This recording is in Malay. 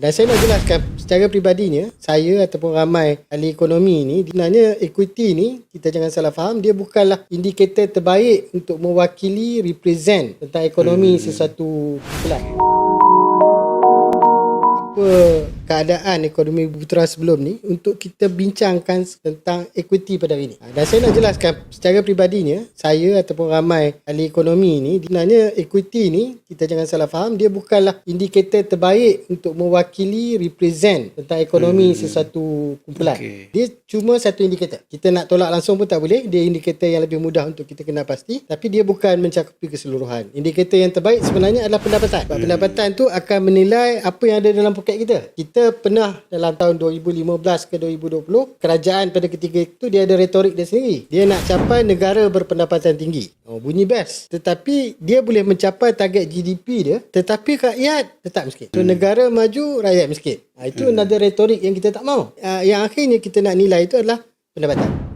Dan saya nak jelaskan secara peribadinya, saya ataupun ramai ahli ekonomi ni, sebenarnya equity ni, kita jangan salah faham, dia bukanlah indikator terbaik untuk mewakili, represent tentang ekonomi hmm. sesuatu kumpulan. Apa keadaan ekonomi putera sebelum ni untuk kita bincangkan tentang equity pada hari ini. Ha, Dan saya nak jelaskan secara peribadinya, saya ataupun ramai ahli ekonomi ni, sebenarnya equity ni, kita jangan salah faham, dia bukanlah indikator terbaik untuk mewakili, represent tentang ekonomi hmm. sesuatu kumpulan. Okay. Dia cuma satu indikator. Kita nak tolak langsung pun tak boleh, dia indikator yang lebih mudah untuk kita kenal pasti, tapi dia bukan mencakupi keseluruhan. Indikator yang terbaik sebenarnya adalah pendapatan. Sebab hmm. pendapatan tu akan menilai apa yang ada dalam poket kita. Kita kita pernah dalam tahun 2015 ke 2020 kerajaan pada ketika itu dia ada retorik dia sendiri. Dia nak capai negara berpendapatan tinggi. Oh, bunyi best. Tetapi dia boleh mencapai target GDP dia tetapi rakyat tetap miskin. So hmm. negara maju rakyat miskin. Ha, itu hmm. another retorik yang kita tak mau uh, yang akhirnya kita nak nilai itu adalah pendapatan